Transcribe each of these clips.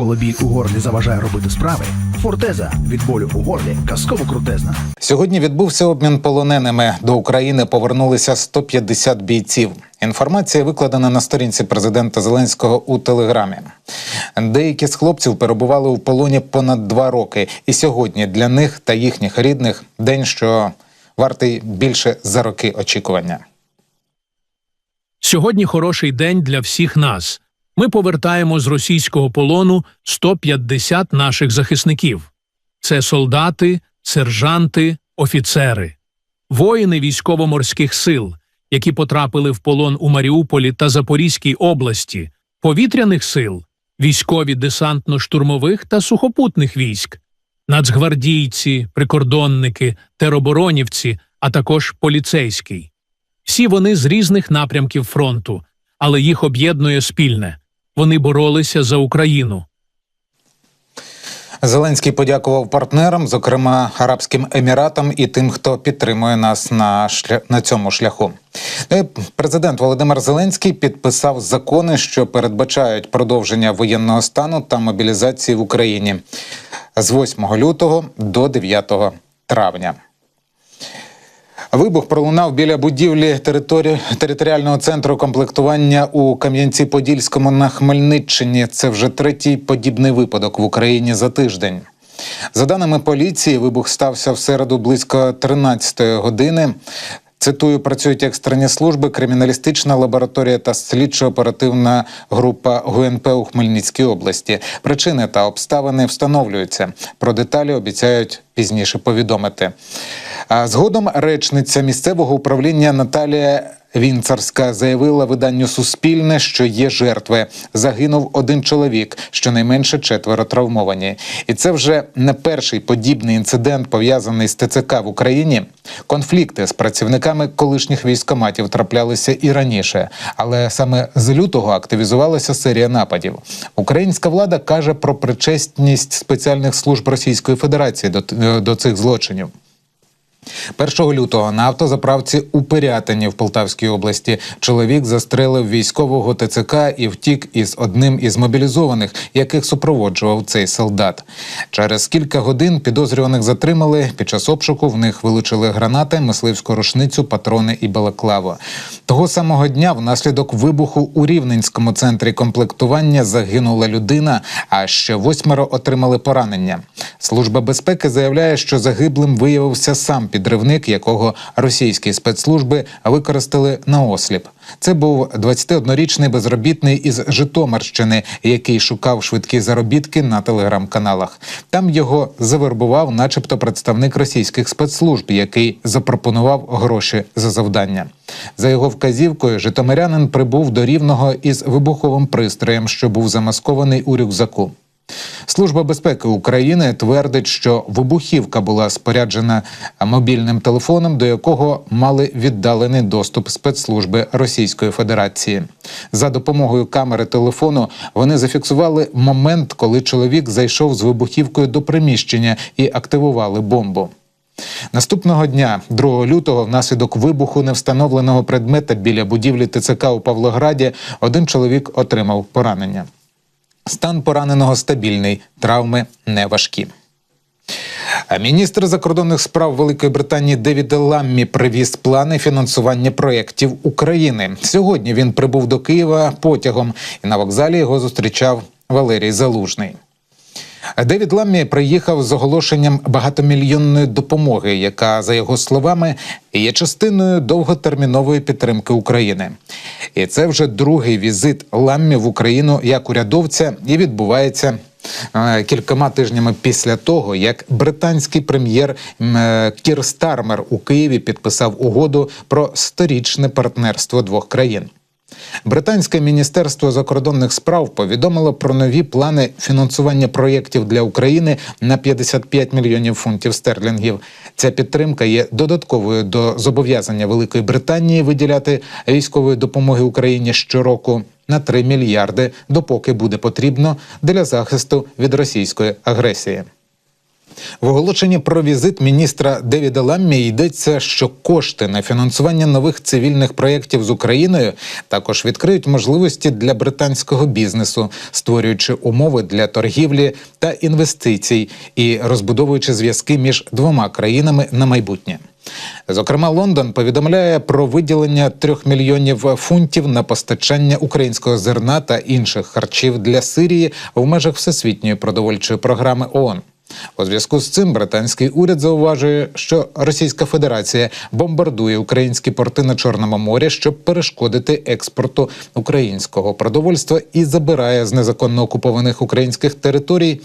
Коли біль у горлі заважає робити справи, фортеза від болю у горлі казково крутезна. Сьогодні відбувся обмін полоненими. До України повернулися 150 бійців. Інформація викладена на сторінці президента Зеленського у телеграмі. Деякі з хлопців перебували у полоні понад два роки, і сьогодні для них та їхніх рідних день, що вартий більше за роки очікування. Сьогодні хороший день для всіх нас. Ми повертаємо з російського полону 150 наших захисників. Це солдати, сержанти, офіцери, воїни військово-морських сил, які потрапили в полон у Маріуполі та Запорізькій області, повітряних сил, військові десантно-штурмових та сухопутних військ, нацгвардійці, прикордонники, тероборонівці, а також поліцейський. Всі вони з різних напрямків фронту, але їх об'єднує спільне. Вони боролися за Україну. Зеленський подякував партнерам, зокрема Арабським Еміратам і тим, хто підтримує нас на шля... на цьому шляху. Ну Президент Володимир Зеленський підписав закони, що передбачають продовження воєнного стану та мобілізації в Україні з 8 лютого до 9 травня. Вибух пролунав біля будівлі територі... територіального центру комплектування у Кам'янці-Подільському на Хмельниччині. Це вже третій подібний випадок в Україні за тиждень. За даними поліції, вибух стався в середу близько 13-ї години. Цитую, працюють екстрені служби, криміналістична лабораторія та слідчо-оперативна група ГУНП у Хмельницькій області. Причини та обставини встановлюються. Про деталі обіцяють пізніше повідомити. А згодом речниця місцевого управління Наталія Вінцарська заявила виданню Суспільне, що є жертви. Загинув один чоловік, щонайменше четверо травмовані. І це вже не перший подібний інцидент пов'язаний з ТЦК в Україні. Конфлікти з працівниками колишніх військоматів траплялися і раніше, але саме з лютого активізувалася серія нападів. Українська влада каже про причесність спеціальних служб Російської Федерації до, до цих злочинів. 1 лютого на автозаправці у Пирятині в Полтавській області чоловік застрелив військового ТЦК і втік із одним із мобілізованих, яких супроводжував цей солдат. Через кілька годин підозрюваних затримали. Під час обшуку в них вилучили гранати, мисливську рушницю, патрони і балаклаву. Того самого дня, внаслідок вибуху у Рівненському центрі комплектування загинула людина, а ще восьмеро отримали поранення. Служба безпеки заявляє, що загиблим виявився сам підривник, якого російські спецслужби використали на осліп. Це був 21-річний безробітний із Житомирщини, який шукав швидкі заробітки на телеграм-каналах. Там його завербував, начебто, представник російських спецслужб, який запропонував гроші за завдання. За його вказівкою, Житомирянин прибув до рівного із вибуховим пристроєм, що був замаскований у рюкзаку. Служба безпеки України твердить, що вибухівка була споряджена мобільним телефоном, до якого мали віддалений доступ спецслужби Російської Федерації. За допомогою камери телефону вони зафіксували момент, коли чоловік зайшов з вибухівкою до приміщення і активували бомбу. Наступного дня, 2 лютого, внаслідок вибуху невстановленого предмета біля будівлі ТЦК у Павлограді, один чоловік отримав поранення. Стан пораненого стабільний, травми не важкі. Міністр закордонних справ Великої Британії Девід Ламмі привіз плани фінансування проєктів України. Сьогодні він прибув до Києва потягом, і на вокзалі його зустрічав Валерій Залужний. Девід Ламмі приїхав з оголошенням багатомільйонної допомоги, яка, за його словами, є частиною довготермінової підтримки України. І це вже другий візит Ламмі в Україну як урядовця і відбувається. е, Кількома тижнями після того, як британський прем'єр е, Кір Стармер у Києві підписав угоду про сторічне партнерство двох країн. Британське міністерство закордонних справ повідомило про нові плани фінансування проєктів для України на 55 мільйонів фунтів стерлінгів. Ця підтримка є додатковою до зобов'язання Великої Британії виділяти військової допомоги Україні щороку на 3 мільярди, допоки буде потрібно для захисту від російської агресії. В оголошенні про візит міністра Девіда Ламмі йдеться, що кошти на фінансування нових цивільних проєктів з Україною також відкриють можливості для британського бізнесу, створюючи умови для торгівлі та інвестицій і розбудовуючи зв'язки між двома країнами на майбутнє. Зокрема, Лондон повідомляє про виділення трьох мільйонів фунтів на постачання українського зерна та інших харчів для Сирії в межах всесвітньої продовольчої програми ООН. У зв'язку з цим британський уряд зауважує, що Російська Федерація бомбардує українські порти на Чорному морі, щоб перешкодити експорту українського продовольства і забирає з незаконно окупованих українських територій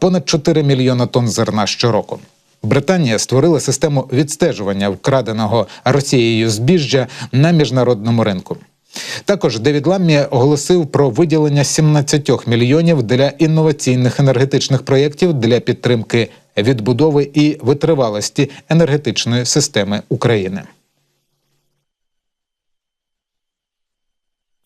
понад 4 мільйона тонн зерна щороку. Британія створила систему відстежування вкраденого Росією збіжжя на міжнародному ринку. Також Девід Ламмі оголосив про виділення 17 мільйонів для інноваційних енергетичних проєктів для підтримки відбудови і витривалості енергетичної системи України.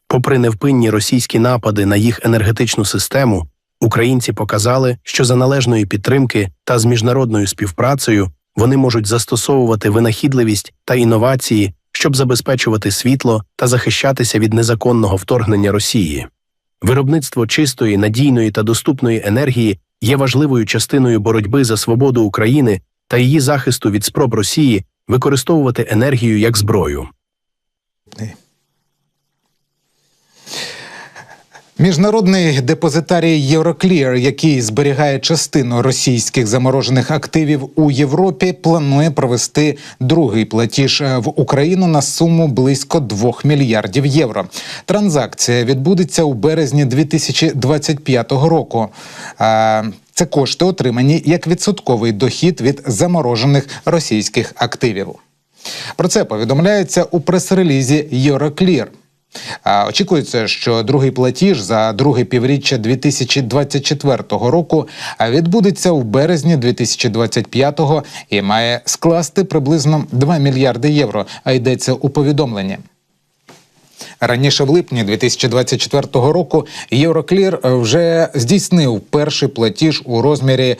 Попри невпинні російські напади на їх енергетичну систему, українці показали, що за належної підтримки та з міжнародною співпрацею вони можуть застосовувати винахідливість та інновації, щоб забезпечувати світло та захищатися від незаконного вторгнення Росії. Виробництво чистої, надійної та доступної енергії є важливою частиною боротьби за свободу України та її захисту від спроб Росії використовувати енергію як зброю. Міжнародний депозитарій Euroclear, який зберігає частину російських заморожених активів у Європі, планує провести другий платіж е, в Україну на суму близько 2 мільярдів євро. Транзакція відбудеться у березні 2025 року. Е, Це кошти отримані як відсотковий дохід від заморожених російських активів. Про це повідомляється у прес-релізі Euroclear. Очікується, що другий платіж за друге півріччя 2024 року відбудеться у березні 2025 і має скласти приблизно 2 мільярди євро. А йдеться у повідомленні. Раніше в липні 2024 року Євроклір вже здійснив перший платіж у розмірі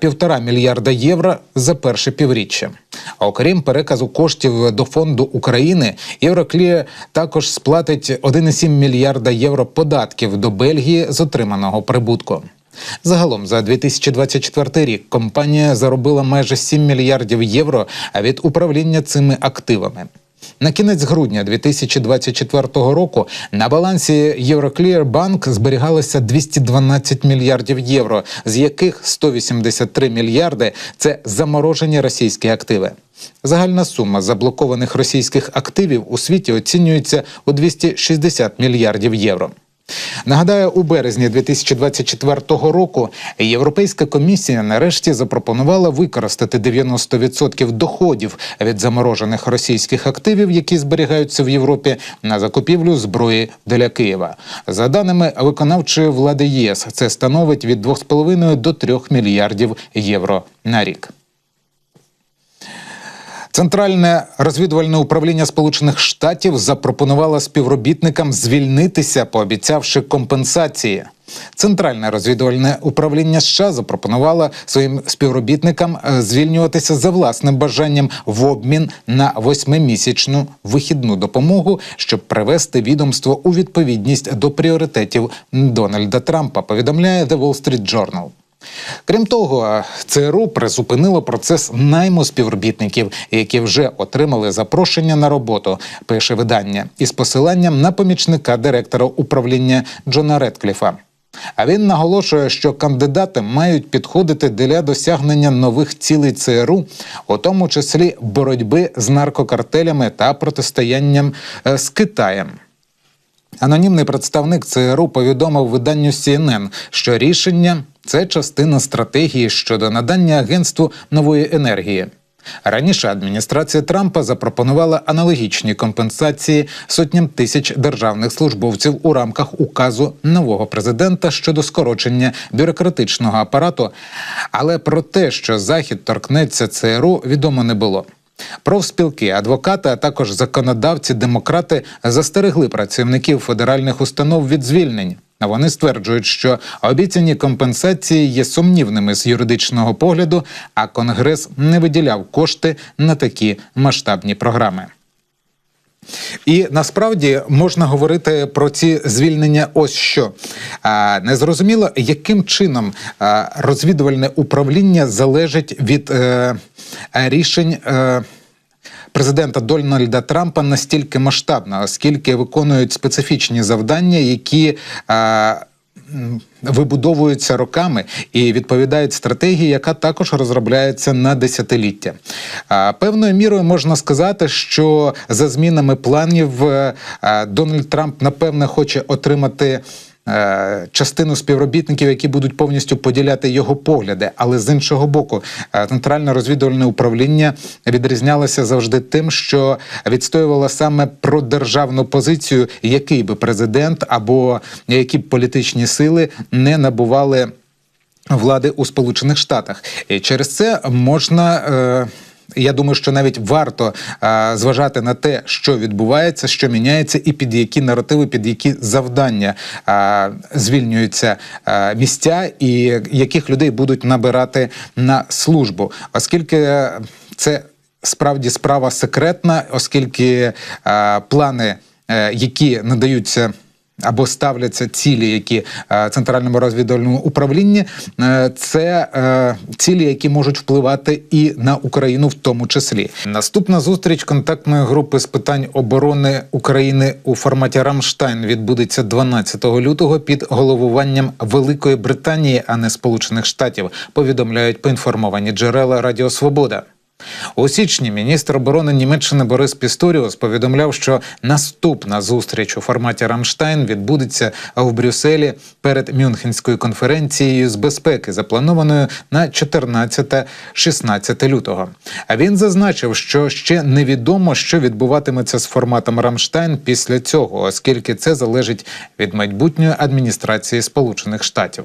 півтора мільярда євро за перше півріччя. Окрім переказу коштів до фонду України, Євроклір також сплатить 1,7 мільярда євро податків до Бельгії з отриманого прибутку. Загалом за 2024 рік компанія заробила майже 7 мільярдів євро від управління цими активами. На кінець грудня 2024 року на балансі Euroclear Bank зберігалося 212 мільярдів євро, з яких 183 мільярди це заморожені російські активи. Загальна сума заблокованих російських активів у світі оцінюється у 260 мільярдів євро. Нагадаю, у березні 2024 року Європейська комісія нарешті запропонувала використати 90% доходів від заморожених російських активів, які зберігаються в Європі, на закупівлю зброї для Києва. За даними виконавчої влади ЄС, це становить від 2,5 до 3 мільярдів євро на рік. Центральне розвідувальне управління Сполучених Штатів запропонувало співробітникам звільнитися, пообіцявши компенсації. Центральне розвідувальне управління США запропонувало своїм співробітникам е, звільнюватися за власним бажанням в обмін на восьмимісячну вихідну допомогу, щоб привести відомство у відповідність до пріоритетів Дональда Трампа. Повідомляє The Wall Street Journal. Крім того, ЦРУ призупинило процес найму співробітників, які вже отримали запрошення на роботу. Пише видання із посиланням на помічника директора управління Джона Редкліфа. А він наголошує, що кандидати мають підходити для досягнення нових цілей ЦРУ, у тому числі боротьби з наркокартелями та протистоянням е, з Китаєм. Анонімний представник ЦРУ повідомив виданню CNN, що рішення це частина стратегії щодо надання агентству нової енергії. Раніше адміністрація Трампа запропонувала аналогічні компенсації сотням тисяч державних службовців у рамках указу нового президента щодо скорочення бюрократичного апарату. Але про те, що захід торкнеться ЦРУ, відомо не було. Профспілки, адвокати, а також законодавці, демократи застерегли працівників федеральних установ від звільнень. Вони стверджують, що обіцяні компенсації є сумнівними з юридичного погляду, а Конгрес не виділяв кошти на такі масштабні програми. І насправді можна говорити про ці звільнення. Ось що незрозуміло, яким чином розвідувальне управління залежить від е, рішень. Е, Президента Дональда Трампа настільки масштабна, оскільки виконують специфічні завдання, які е, вибудовуються роками і відповідають стратегії, яка також розробляється на десятиліття. Певною мірою можна сказати, що за змінами планів е, е, Дональд Трамп напевне хоче отримати. Е, Частину співробітників, які будуть повністю поділяти його погляди, але з іншого боку, е, центральне розвідувальне управління відрізнялося завжди тим, що відстоювало саме про державну позицію, який би президент або які б політичні сили не набували влади у Сполучених Штатах. І через це можна. Е- я думаю, що навіть варто е, зважати на те, що відбувається, що міняється, і під які наративи, під які завдання е, звільнюються е, місця, і яких людей будуть набирати на службу, оскільки це справді справа секретна, оскільки е, плани, е, які надаються. Або ставляться цілі, які е, центральному розвідувальному управлінні, е, це е, цілі, які можуть впливати і на Україну, в тому числі. Наступна зустріч контактної групи з питань оборони України у форматі Рамштайн відбудеться 12 лютого під головуванням Великої Британії, а не Сполучених Штатів. Повідомляють поінформовані джерела Радіо Свобода. У січні міністр оборони Німеччини Борис Пісторіус повідомляв, що наступна зустріч у форматі Рамштайн відбудеться в Брюсселі перед Мюнхенською конференцією з безпеки, запланованою на 14-16 лютого. А він зазначив, що ще невідомо, що відбуватиметься з форматом Рамштайн після цього, оскільки це залежить від майбутньої адміністрації Сполучених Штатів.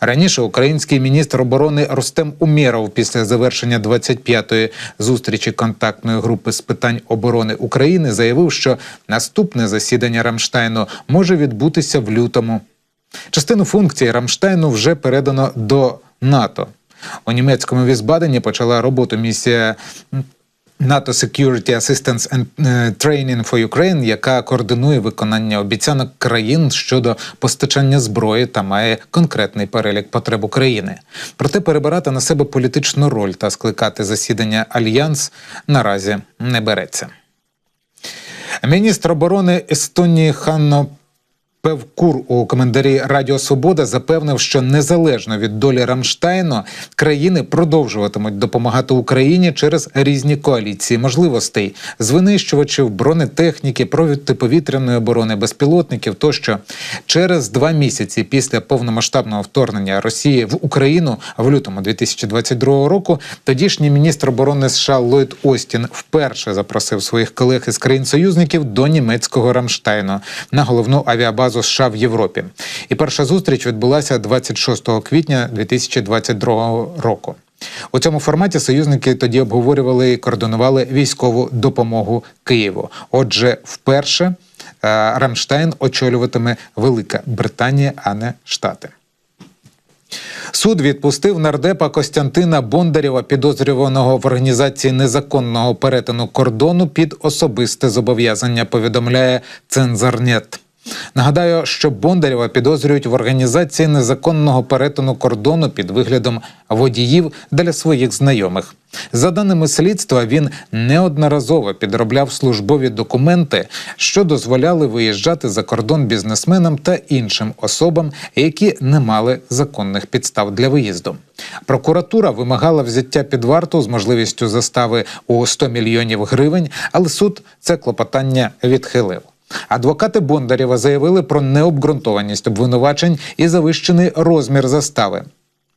Раніше український міністр оборони Рустем Умєров після завершення 25-ї зустрічі контактної групи з питань оборони України заявив, що наступне засідання Рамштайну може відбутися в лютому. Частину функцій Рамштайну вже передано до НАТО. У німецькому Візбадені почала роботу місія НАТО Security Assistance and е, Training for Ukraine, яка координує виконання обіцянок країн щодо постачання зброї та має конкретний перелік потреб України. Проте перебирати на себе політичну роль та скликати засідання альянс наразі не береться. Міністр оборони Естонії Ханно Певкур у коментарі Радіо Свобода запевнив, що незалежно від долі Рамштайну країни продовжуватимуть допомагати Україні через різні коаліції можливостей з винищувачів, бронетехніки, протиповітряної оборони, безпілотників. Тощо через два місяці після повномасштабного вторгнення Росії в Україну в лютому 2022 року тодішній міністр оборони США Ллойд Остін вперше запросив своїх колег із країн-союзників до німецького Рамштайну на головну авіабазу США в Європі. І перша зустріч відбулася 26 квітня 2022 року. У цьому форматі союзники тоді обговорювали і координували військову допомогу Києву. Отже, вперше е, Рамштайн очолюватиме Велика Британія, а не Штати. Суд відпустив нардепа Костянтина Бондарєва, підозрюваного в організації незаконного перетину кордону під особисте зобов'язання. Повідомляє Цензарнет. Нагадаю, що Бондарєва підозрюють в організації незаконного перетину кордону під виглядом водіїв для своїх знайомих. За даними слідства, він неодноразово підробляв службові документи, що дозволяли виїжджати за кордон бізнесменам та іншим особам, які не мали законних підстав для виїзду. Прокуратура вимагала взяття під варту з можливістю застави у 100 мільйонів гривень, але суд це клопотання відхилив. Адвокати Бондарєва заявили про необґрунтованість обвинувачень і завищений розмір застави.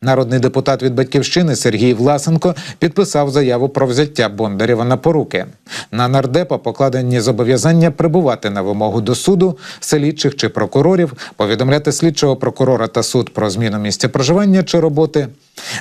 Народний депутат від батьківщини Сергій Власенко підписав заяву про взяття Бондарєва на поруки. На нардепа покладені зобов'язання прибувати на вимогу до суду, слідчих чи прокурорів, повідомляти слідчого прокурора та суд про зміну місця проживання чи роботи,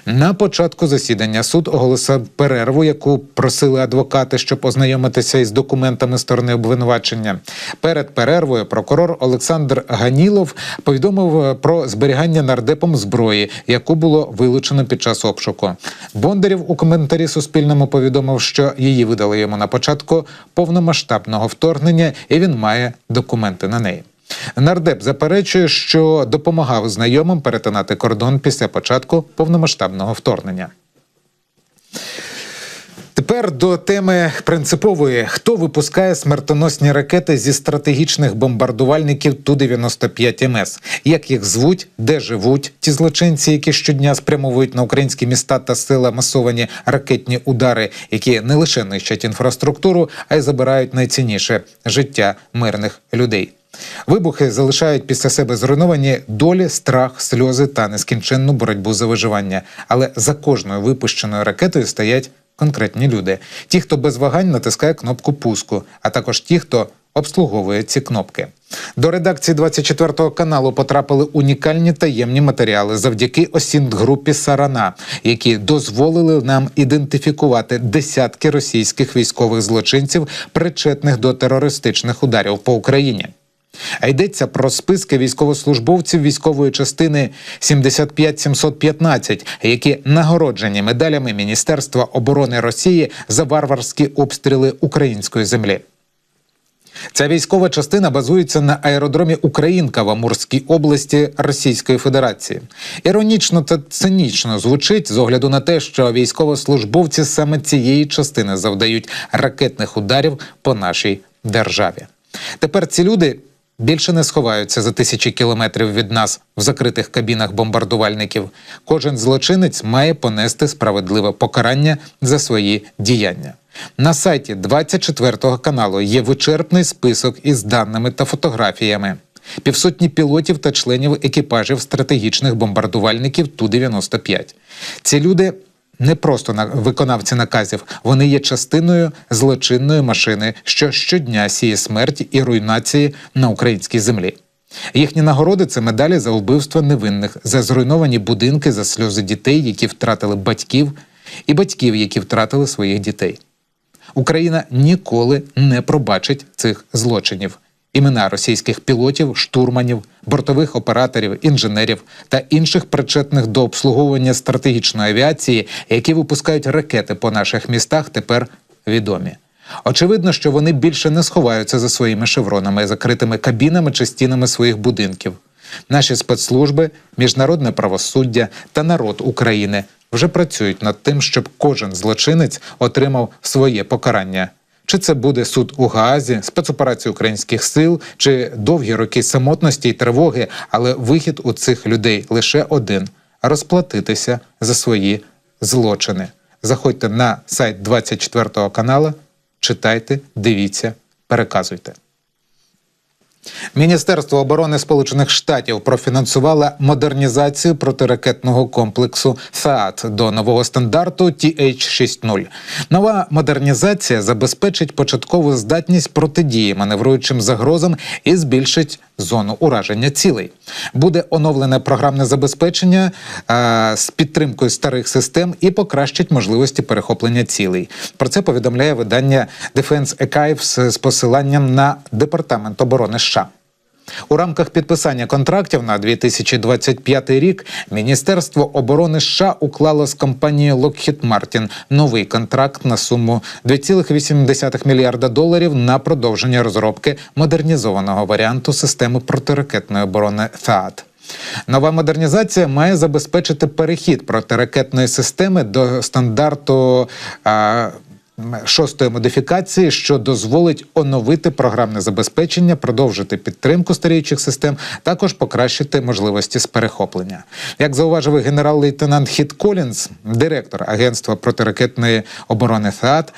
На початку засідання суд оголосив перерву, яку просили адвокати, щоб ознайомитися із документами сторони обвинувачення. Перед перервою прокурор Олександр Ганілов повідомив про зберігання нардепом зброї, яку було вилучено під час обшуку. Бондарів у коментарі Суспільному повідомив, що її видали йому на початку повномасштабного вторгнення, і він має документи на неї. Нардеп заперечує, що допомагав знайомим перетинати кордон після початку повномасштабного вторгнення. Тепер до теми принципової: хто випускає смертоносні ракети зі стратегічних бомбардувальників Ту-95 МС? Як їх звуть, де живуть ті злочинці, які щодня спрямовують на українські міста та села масовані ракетні удари, які не лише нищать інфраструктуру, а й забирають найцінніше життя мирних людей. Вибухи залишають після себе зруйновані долі, страх, сльози та нескінченну боротьбу за виживання. Але за кожною випущеною ракетою стоять конкретні люди: ті, хто без вагань натискає кнопку пуску, а також ті, хто обслуговує ці кнопки. До редакції 24 каналу потрапили унікальні таємні матеріали завдяки осінт-групі Сарана, які дозволили нам ідентифікувати десятки російських військових злочинців, причетних до терористичних ударів по Україні. А йдеться про списки військовослужбовців військової частини 75715, які нагороджені медалями Міністерства оборони Росії за варварські обстріли української землі. Ця військова частина базується на аеродромі Українка в Амурській області Російської Федерації. Іронічно та цинічно звучить з огляду на те, що військовослужбовці саме цієї частини завдають ракетних ударів по нашій державі. Тепер ці люди більше не сховаються за тисячі кілометрів від нас в закритих кабінах бомбардувальників. Кожен злочинець має понести справедливе покарання за свої діяння. На сайті 24-го каналу є вичерпний список із даними та фотографіями. Півсотні пілотів та членів екіпажів стратегічних бомбардувальників Ту-95. Ці люди не просто на виконавці наказів, вони є частиною злочинної машини, що щодня сіє смерть і руйнації на українській землі. Їхні нагороди це медалі за вбивство невинних, за зруйновані будинки, за сльози дітей, які втратили батьків, і батьків, які втратили своїх дітей. Україна ніколи не пробачить цих злочинів. Імена російських пілотів, штурманів, бортових операторів, інженерів та інших причетних до обслуговування стратегічної авіації, які випускають ракети по наших містах, тепер відомі. Очевидно, що вони більше не сховаються за своїми шевронами, закритими кабінами чи стінами своїх будинків. Наші спецслужби, міжнародне правосуддя та народ України вже працюють над тим, щоб кожен злочинець отримав своє покарання. Чи це буде суд у Гаазі, спецоперація українських сил, чи довгі роки самотності й тривоги, але вихід у цих людей лише один розплатитися за свої злочини. Заходьте на сайт 24 каналу, читайте, дивіться, переказуйте. Міністерство оборони Сполучених Штатів профінансувало модернізацію протиракетного комплексу ФААТ до нового стандарту TH-60. Нова модернізація забезпечить початкову здатність протидії маневруючим загрозам і збільшить зону ураження цілей. Буде оновлене програмне забезпечення е, з підтримкою старих систем і покращить можливості перехоплення цілей. Про це повідомляє видання Defense Archives з посиланням на департамент оборони США. У рамках підписання контрактів на 2025 рік Міністерство оборони США уклало з компанією Lockheed Martin новий контракт на суму 2,8 мільярда доларів на продовження розробки модернізованого варіанту системи протиракетної оборони ТHAAD. Нова модернізація має забезпечити перехід протиракетної системи до стандарту. А, Шостої модифікації, що дозволить оновити програмне забезпечення, продовжити підтримку старіючих систем, також покращити можливості з перехоплення. Як зауважив генерал-лейтенант Хіт Колінс, директор Агентства протиракетної оборони ФААТ,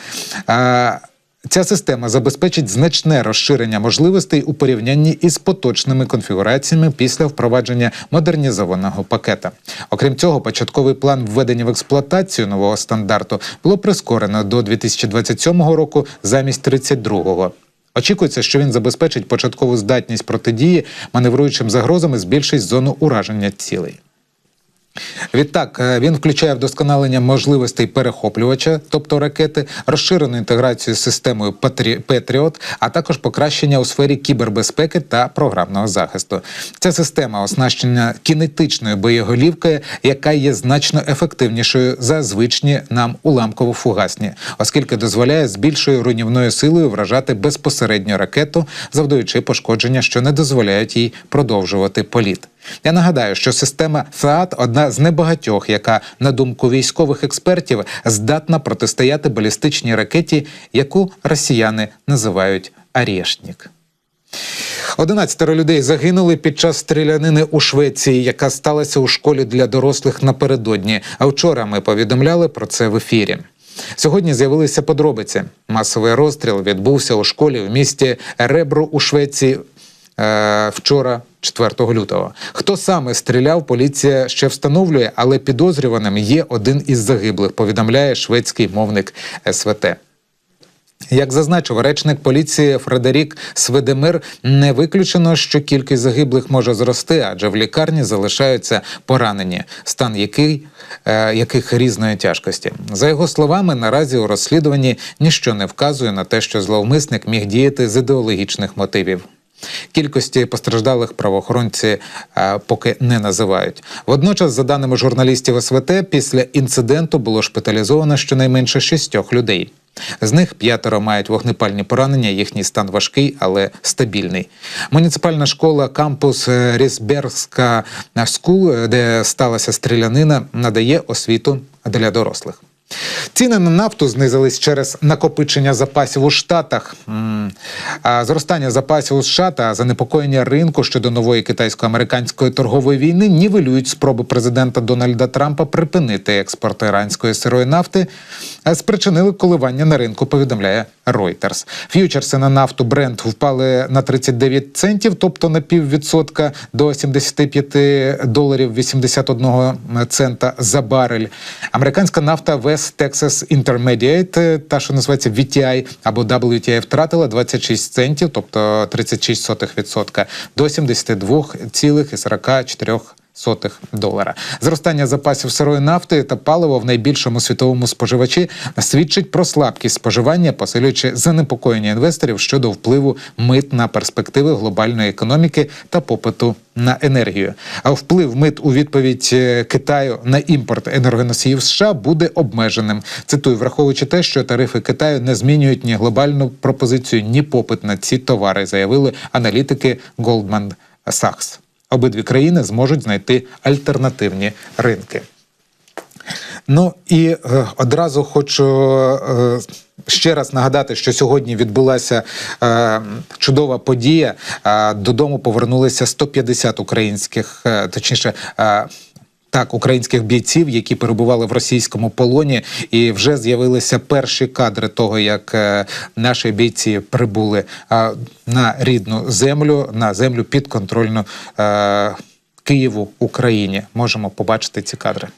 Ця система забезпечить значне розширення можливостей у порівнянні із поточними конфігураціями після впровадження модернізованого пакета. Окрім цього, початковий план введення в експлуатацію нового стандарту було прискорено до 2027 року замість 32-го. Очікується, що він забезпечить початкову здатність протидії маневруючим загрозам і збільшить зону ураження цілей. Відтак е, він включає вдосконалення можливостей перехоплювача, тобто ракети, розширену інтеграцію з системою Петріот, а також покращення у сфері кібербезпеки та програмного захисту. Ця система оснащена кінетичною боєголівкою, яка є значно ефективнішою за звичні нам уламково-фугасні, оскільки дозволяє з більшою руйнівною силою вражати безпосередньо ракету, завдаючи пошкодження, що не дозволяють їй продовжувати політ. Я нагадаю, що система ФААТ одна з небагатьох, яка, на думку військових експертів, здатна протистояти балістичній ракеті, яку росіяни називають «Арєшнік». 11 людей загинули під час стрілянини у Швеції, яка сталася у школі для дорослих напередодні. А вчора ми повідомляли про це в ефірі. Сьогодні з'явилися подробиці. Масовий розстріл відбувся у школі в місті Ребро у Швеції е, вчора, 4 лютого. Хто саме стріляв, поліція ще встановлює, але підозрюваним є один із загиблих. Повідомляє шведський мовник СВТ. Як зазначив речник поліції Фредерік Сведемир, не виключено, що кількість загиблих може зрости, адже в лікарні залишаються поранені, стан який, е, яких різної тяжкості. За його словами, наразі у розслідуванні ніщо не вказує на те, що зловмисник міг діяти з ідеологічних мотивів. Кількості постраждалих правоохоронці е, поки не називають. Водночас, за даними журналістів СВТ, після інциденту було шпиталізовано щонайменше шістьох людей. З них п'ятеро мають вогнепальні поранення. Їхній стан важкий, але стабільний. Муніципальна школа кампус е, Рісбергська Скул, е, де сталася стрілянина, надає освіту для дорослих. Ціни на нафту знизились через накопичення запасів у Штатах. Зростання запасів у США та занепокоєння ринку щодо нової китайсько-американської торгової війни нівелюють спроби президента Дональда Трампа припинити експорт іранської сирої нафти, спричинили коливання на ринку. Повідомляє Reuters. Ф'ючерси на нафту Brent впали на 39 центів, тобто на піввідсотка до 75 доларів 81 цента за барель. Американська нафта West Texas Intermediate, та що називається VTI або WTI, втратила 26 центів, тобто 36% до 72,44 сотих долара. Зростання запасів сирої нафти та палива в найбільшому світовому споживачі свідчить про слабкість споживання, посилюючи занепокоєння інвесторів щодо впливу мит на перспективи глобальної економіки та попиту на енергію. А вплив мит у відповідь е, Китаю на імпорт енергоносіїв США буде обмеженим. Цитую, враховуючи те, що тарифи Китаю не змінюють ні глобальну пропозицію, ні попит на ці товари, заявили аналітики Goldman Sachs. Обидві країни зможуть знайти альтернативні ринки. Ну і е, одразу хочу е, ще раз нагадати, що сьогодні відбулася е, чудова подія. Е, додому повернулися 150 українських, е, точніше. Е, так, українських бійців, які перебували в російському полоні, і вже з'явилися перші кадри того, як е, наші бійці прибули на рідну землю, на землю підконтрольну е, Києву Україні. Можемо побачити ці кадри.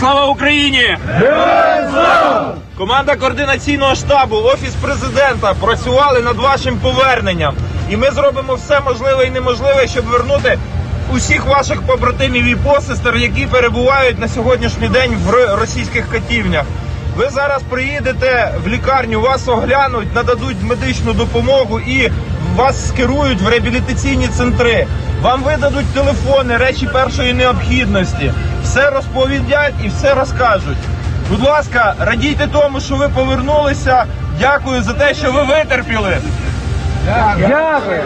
Слава Україні! Героям слава! Команда координаційного штабу, офіс президента працювали над вашим поверненням. І ми зробимо все можливе і неможливе, щоб вернути усіх ваших побратимів і посестер, які перебувають на сьогоднішній день в російських катівнях. Ви зараз приїдете в лікарню, вас оглянуть, нададуть медичну допомогу і вас скерують в реабілітаційні центри. Вам видадуть телефони, речі першої необхідності. Все розповідять і все розкажуть. Будь ласка, радійте тому, що ви повернулися. Дякую за те, що ви витерпіли. Дякую.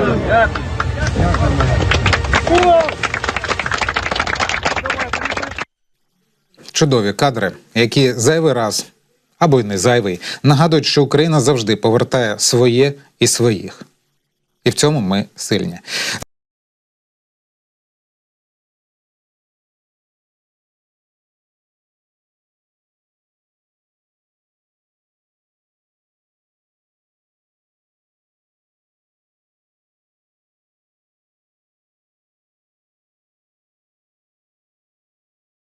Чудові кадри, які зайвий раз або й не зайвий, нагадують, що Україна завжди повертає своє і своїх. І в цьому ми сильні.